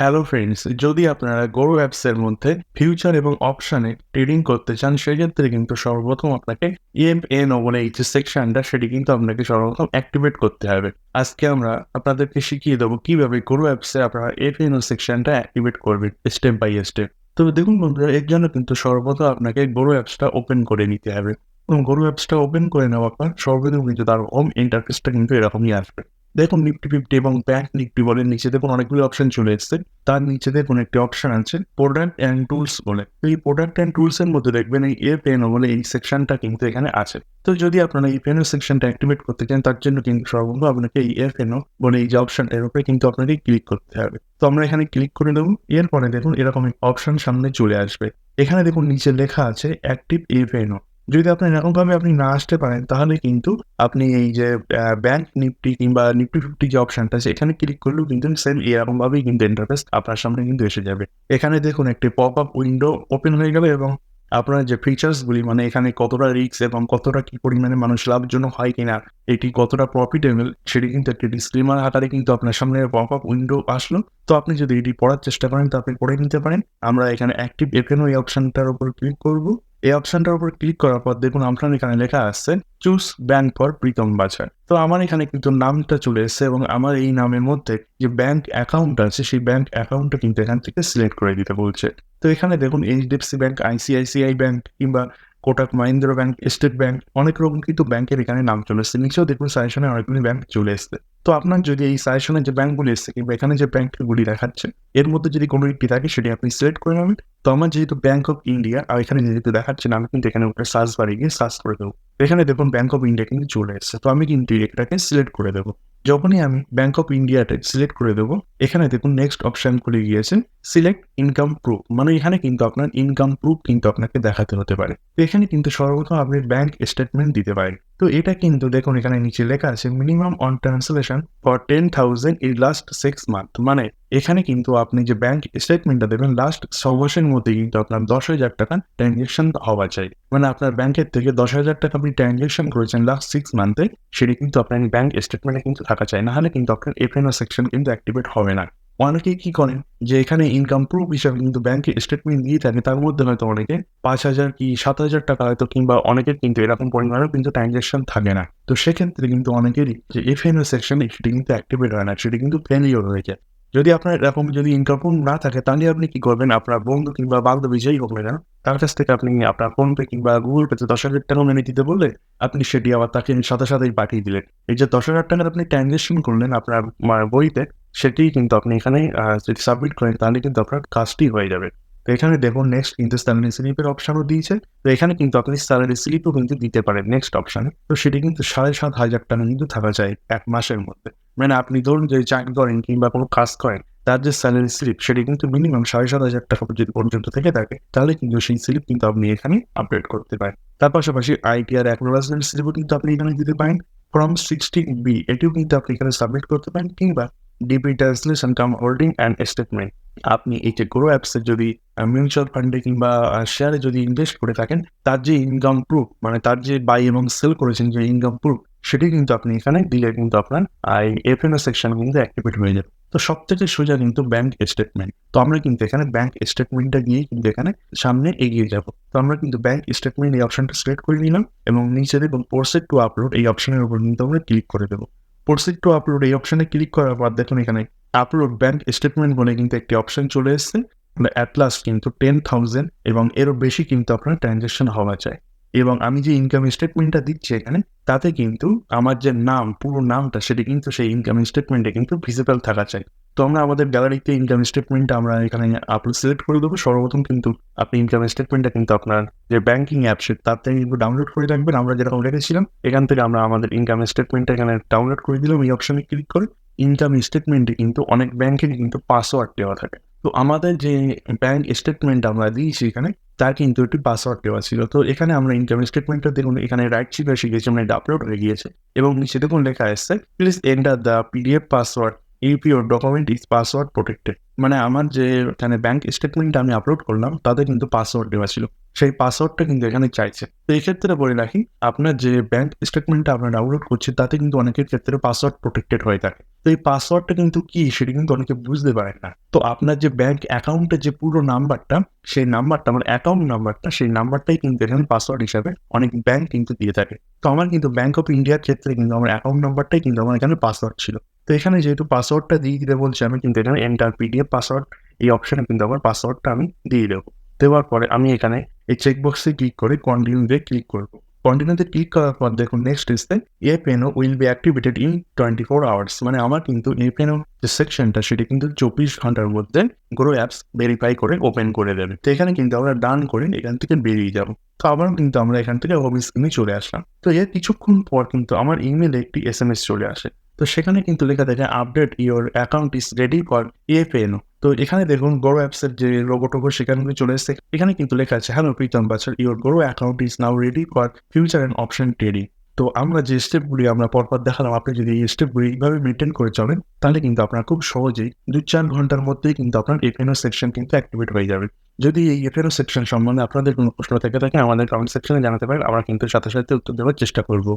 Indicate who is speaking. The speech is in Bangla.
Speaker 1: হ্যালো ফ্রেন্ডস যদি আপনারা গরু অ্যাপসের মধ্যে ফিউচার এবং অপশানে ট্রেডিং করতে চান, সেক্ষেত্রে কিন্তু সর্বপ্রথম আপনাকে ইএমএন বলে এই যে সেকশনটা সেটি কিন্তু আপনাকে সর্বপ্রথম অ্যাক্টিভেট করতে হবে। আজকে আমরা আপনাদেরকে শিখিয়ে দেবো কীভাবে গরু অ্যাপসে আপনারা এফএনও সেকশনটা অ্যাক্টিভেট করবেন স্টেপ বাই স্টেপ তবে দেখুন বন্ধুরা, এর জন্য কিন্তু সর্বপ্রথম আপনাকে গরু অ্যাপসটা ওপেন করে নিতে হবে। এবং গরু অ্যাপসটা ওপেন করে নেওয়ার পর সর্বপ্রথম কিন্তু তার হোম ইন্টারফেসটা কিন্তু এরকমই আসবে। দেখুন নিফটি ফিফটি এবং ব্যাংক নিফটি বলে নিচে দেখুন অনেকগুলো অপশন চলে এসছে। তার নিচে দেখুন একটি অপশন আছে প্রোডাক্ট অ্যান্ড টুলস বলে। এই প্রোডাক্ট অ্যান্ড টুলস এর মধ্যে দেখবেন এই এ পেন বলে এই সেকশনটা কিন্তু এখানে আছে। তো যদি আপনারা এই পেনও সেকশনটা অ্যাক্টিভেট করতে চান, তার জন্য কিন্তু সর্বপ্রথম আপনাকে এই এফ এনও বলে এই যে অপশনটার উপরে কিন্তু আপনাকে ক্লিক করতে হবে। তো আমরা এখানে ক্লিক করে দেবো, এরপরে দেখুন এরকম অপশন সামনে চলে আসবে। এখানে দেখুন নিচে লেখা আছে অ্যাক্টিভ এফ এনও যদি আপনি এরকমভাবে আপনি না আসতে পারেন, তাহলে কিন্তু আপনি এই যে ব্যাংক নিফটি কিংবা নিফটি ফিফটি যে অপশনটা এখানে ক্লিক করলেও কিন্তু সেম এরকমভাবেই কিন্তু ইন্টারফেস আপনার সামনে কিন্তু এসে যাবে। এখানে দেখুন, একটি পপ আপ উইন্ডো ওপেন হয়ে যাবে এবং আপনার যে ফিচার্সগুলি মানে এখানে কতটা রিস্ক এবং কতটা কি পরিমাণে মানুষ লাভজনক হয় কিনা, এটি কতটা প্রফিটেবল সেটি কিন্তু একটি ডিসক্রিমার আকারে কিন্তু আপনার সামনে পপ আপ উইন্ডো আসলো। তো আপনি যদি এটি পড়ার চেষ্টা করেন, তো আপনি পড়ে নিতে পারেন। আমরা এখানে অ্যাক্টিভ এফএনও এই অপশনটার উপর ক্লিক করব। এই অপশনটার উপর ক্লিক করার পর দেখুন আপনার এখানে লেখা আসছে চুজ ব্যাংক ফর প্রীতম বাজার তো আমার এখানে কিন্তু নামটা চলে এসেছে এবং আমার এই নামের মধ্যে যে ব্যাংক অ্যাকাউন্ট আছে, সেই ব্যাংক অ্যাকাউন্টটা কিন্তু এখান থেকে সিলেক্ট করে দিতে বলছে। তো এখানে দেখুন এইচডিএফসি ব্যাংক আইসিআইসিআই ব্যাংক কিংবা Kotak, Mahindra bank, state bank, অনেক রকম কিন্তু ব্যাংকের এখানে নাম চলে এসছে। নিচেও দেখুন সাজেশনে অনেকগুলি ব্যাংক চলে এসছে। তো আপনার যদি এই সাজেশনে যে ব্যাংকগুলি এসছে, কিংবা এখানে যে ব্যাংকগুলি দেখাচ্ছে, এর মধ্যে যদি কোনো একটি থাকে, সেটি আপনি সিলেক্ট করে নেবেন। তো আমার যেহেতু ব্যাংক অফ ইন্ডিয়া আর এখানে যেহেতু দেখাচ্ছে না আমি কিন্তু এখানে উপরে সার্চ বাড়ি গিয়ে সার্চ করে দেবো। এখানে দেখুন ব্যাংক অফ ইন্ডিয়া কিন্তু চলে এসছে। তো আমি কিন্তু এটাকে সিলেক্ট করে দেবো। যখনই আমি ব্যাঙ্ক অফ ইন্ডিয়াটা সিলেক্ট করে দেবো, এখানে দেখুন নেক্সট অপশন খুলে গিয়েছেন সিলেক্ট ইনকাম প্রুফ মানে এখানে কিন্তু আপনার ইনকাম প্রুফ কিন্তু আপনাকে দেখাতে হতে পারে। তো এখানে কিন্তু সর্বপ্রথম আপনি ব্যাঙ্ক স্টেটমেন্ট দিতে পারেন। তো এটা কিন্তু দেখুন এখানে নিচে লেখা আছে minimum on transaction for ten thousand in last six month মানে এখানে কিন্তু আপনি যে ব্যাংক স্টেটমেন্টটা দেবেন লাস্ট ছ মাসের মধ্যে কিন্তু আপনার দশ হাজার টাকা ট্রানজেকশন হওয়া চাই। মানে আপনার ব্যাংকের থেকে দশ হাজার টাকা আপনি ট্রানজেকশন করেছেন লাস্ট সিক্স মান্থে সেটি কিন্তু আপনার ব্যাংক স্টেটমেন্টে কিন্তু থাকা চাই। না হলে কিন্তু আপনার এফএনও সেকশন কিন্তু অ্যাক্টিভেট হবে না। অনেকে কি করেন যে এখানে ইনকাম প্রুফ হিসাবে কিন্তু ব্যাংকে স্টেটমেন্ট দিয়ে থাকে, তার মধ্যে হয়তো অনেকে পাঁচ হাজার কি সাত হাজার টাকা হয়তো কিংবা অনেকের কিন্তু এরকম পরিমাণেও কিন্তু ট্রানজ্যাকশন থাকে না। তো সেক্ষেত্রে কিন্তু অনেকেরই যে এফএনও সেকশন সেটি কিন্তু অ্যাক্টিভেট হয় না, সেটি কিন্তু ফেলিওর হয়ে যায়। যদি আপনার এরকম যদি ইনকাম না থাকে, তাহলে আপনি কি করবেন? আপনার বন্ধু কিংবা বান্ধবী যেই হোক না তার কাছ থেকে আপনি আপনার ফোনপে কিংবা গুগল পেতে দশ হাজার টাকা মেনে দিতে বললে আপনি সেটি আবার তাকে সাথে সাথেই পাঠিয়ে দিলেন। এই যে দশ হাজার টাকার আপনি ট্রানজেকশন করলেন আপনার বইতে সেটি কিন্তু আপনি এখানে যদি সাবমিট করেন, তাহলে কিন্তু আপনার কাজটি হয়ে যাবে। এখানে দেখুন নেক্সট কিন্তু স্যালারি স্লিপের অপশনও দিয়েছে। তো এখানে কিন্তু আপনি স্যালারি স্লিপও কিন্তু দিতে পারেন নেক্সট অপশানে তো সেটি কিন্তু সাড়ে সাত হাজার টাকা কিন্তু থাকা যায় এক মাসের মধ্যে। মানে আপনি ধরুন যে চাকরি করেন কিংবা কোনো কাজ করেন, তার যে স্যালারি স্লিপ সেটি কিন্তু মিনিমাম সাড়ে সাত হাজার টাকা যদি পর্যন্ত থেকে থাকে। তাহলে কিন্তু সেই স্লিপ কিন্তু আপনি এখানে আপডেট করতে পারেন। তার পাশাপাশি আইটিআর অ্যাকনোলাজমেন্ট স্লিপও কিন্তু আপনি এখানে দিতে পারেন। ফ্রম সিক্সটি বি এটিও কিন্তু আপনি এখানে সাবমিট করতে পারেন কিংবা DP transaction cum holding and statement আপনি এই যে গ্রো অ্যাপসে যদি মিউচুয়াল ফান্ডে কিংবা শেয়ারে যদি ইনভেস্ট করে থাকেন, তার যে ইনকাম প্রুফ মানে তার যে বাই এবং সেল করেছেন যে ইনকাম প্রুফ সেটি কিন্তু আপনি এখানে দিলে কিন্তু আপনার এই এফ এফএনও সেকশন কিন্তু অ্যাক্টিভেট হয়ে যাবে। তো সব থেকে সোজা কিন্তু ব্যাংক স্টেটমেন্ট তো আমরা কিন্তু এখানে ব্যাংক স্টেটমেন্টটা দিয়ে কিন্তু এখানে সামনে এগিয়ে যাব। তো আমরা কিন্তু ব্যাংক স্টেটমেন্ট এই অপশনটা সিলেক্ট করে নিলাম এবং নিচে দেখুন পোর্সেট টু আপলোড এই অপশনের উপর কিন্তু আমরা ক্লিক করে দেবো। প্রসিড টু আপলোড এই অপশনে ক্লিক করার পর দেখুন এখানে আপলোড ব্যাংক স্টেটমেন্ট বলে কিন্তু একটি অপশন চলে এসছে। অ্যাট লাস্ট কিন্তু টেন থাউজেন্ড এবং এরও বেশি কিন্তু আপনার ট্রানজ্যাকশন হওয়া চাই। এবং আমি যে ইনকাম স্টেটমেন্টটা দিচ্ছি এখানে, তাতে কিন্তু আমার যে নাম, পুরো নামটা, সেটি কিন্তু সেই ইনকাম স্টেটমেন্টে কিন্তু ভিজিবল থাকা চাই। তো আমরা আমাদের গ্যালারিতে ইনকাম স্টেটমেন্টটা আমরা এখানে আপলোড সিলেক্ট করে দেবো। সর্বপ্রথম কিন্তু আপনি ইনকাম স্টেটমেন্টটা কিন্তু আপনার যে ব্যাঙ্কিং অ্যাপ সে তার থেকে কিন্তু ডাউনলোড করে রাখবেন। আমরা যেরকম রেখেছিলাম, এখান থেকে আমরা আমাদের ইনকাম স্টেটমেন্টটা এখানে ডাউনলোড করে দিলাম। এই অপশনে ক্লিক করে ইনকাম স্টেটমেন্টে কিন্তু অনেক ব্যাংকের কিন্তু পাসওয়ার্ড দেওয়া থাকে। তো আমাদের যে ব্যাংক স্টেটমেন্ট আমরা দিয়েছি এখানে তার কিন্তু একটি পাসওয়ার্ড দেওয়া ছিল। তো এখানে আমরা ইনকাম স্টেটমেন্টটা দেখুন, এখানে রাইট চিপে শিখেছি, আমরা এটা আপলোড হয়ে গিয়েছে। এবং নিচে দেখুন লেখা এসছে please enter the PDF password your document is password protected মানে আমার যে এখানে ব্যাংক স্টেটমেন্ট আমি আপলোড করলাম, তাতে কিন্তু পাসওয়ার্ড দেওয়া ছিল। সেই পাসওয়ার্ডটা কিন্তু এখানে চাইছে। তো এই ক্ষেত্রে বলে রাখি, আপনার যে ব্যাংক স্টেটমেন্টটা আপনার ডাউনলোড করছে, তাতে কিন্তু অনেকের ক্ষেত্রে পাসওয়ার্ড প্রোটেক্টেড হয়ে থাকে। তো এই পাসওয়ার্ডটা কিন্তু কি? সেটা কিন্তু অনেকে বুঝতে পারে না। তো আপনার যে ব্যাংক অ্যাকাউন্টের যে পুরো নাম্বারটা সেই নাম্বারটা মানে অ্যাকাউন্ট নাম্বারটা সেই নাম্বারটাই কিন্তু এখানে পাসওয়ার্ড হিসাবে অনেক ব্যাংক কিন্তু দিয়ে থাকে। তো আমার কিন্তু ব্যাংক অফ ইন্ডিয়ার ক্ষেত্রে কিন্তু আমার অ্যাকাউন্ট নাম্বারটাই কিন্তু আমার এখানে পাসওয়ার্ড ছিল। তো এখানে যেহেতু পাসওয়ার্ডটা দিয়ে দিতে বলছে, আমি কিন্তু এখানে এন্টার পিডিএফ পাসওয়ার্ড এই অপশনে কিন্তু আমার পাসওয়ার্ডটা আমি দিয়ে দেবো। দেওয়ার পরে আমি এখানে এই চেকবক্সে ক্লিক করে কন্টিনিউতে ক্লিক করব। কন্টিনিউতে ক্লিক করার পর দেখুন নেক্সট ইসতে এ পেনও will be activated in twenty four hours মানে আমার কিন্তু এ পেনও যে সেকশনটা সেটি কিন্তু চব্বিশ ঘণ্টার মধ্যে গ্রো অ্যাপস ভেরিফাই করে ওপেন করে দেবে। তো এখানে কিন্তু আমরা ডান করে এখান থেকে বেরিয়ে যাব। তো আবার কিন্তু আমরা এখান থেকে হোম স্ক্রিনে চলে আসলাম। তো এর কিছুক্ষণ পর কিন্তু আমার ইমেলে একটি এস এম এস চলে আসে। তো সেখানে কিন্তু লেখা থাকে update your account is ready for এ পেনও তো এখানে দেখুন গোরো অ্যাপসের যে লোগো টোগো সেখানে চলে এসেছে। এখানে কিন্তু লেখা আছে hello Pritam Bachar your Groww account is now ready for future and option trading তো আমরা যে স্টেপগুলি আমরা পরপর দেখালাম, আপনি যদি এই স্টেপগুলি এইভাবে মেনটেন করে চলেন, তাহলে কিন্তু আপনার খুব সহজেই দু চার ঘণ্টার মধ্যেই কিন্তু আপনার এফএনও সেকশন কিন্তু অ্যাক্টিভেট হয়ে যাবে। যদি এই এফএনও সেকশন সম্বন্ধে আপনাদের কোনো প্রশ্ন থেকে থাকে, আমাদের কমেন্ট সেকশনে জানাতে পারেন, আমরা কিন্তু সাথে সাথে উত্তর দেওয়ার চেষ্টা করব।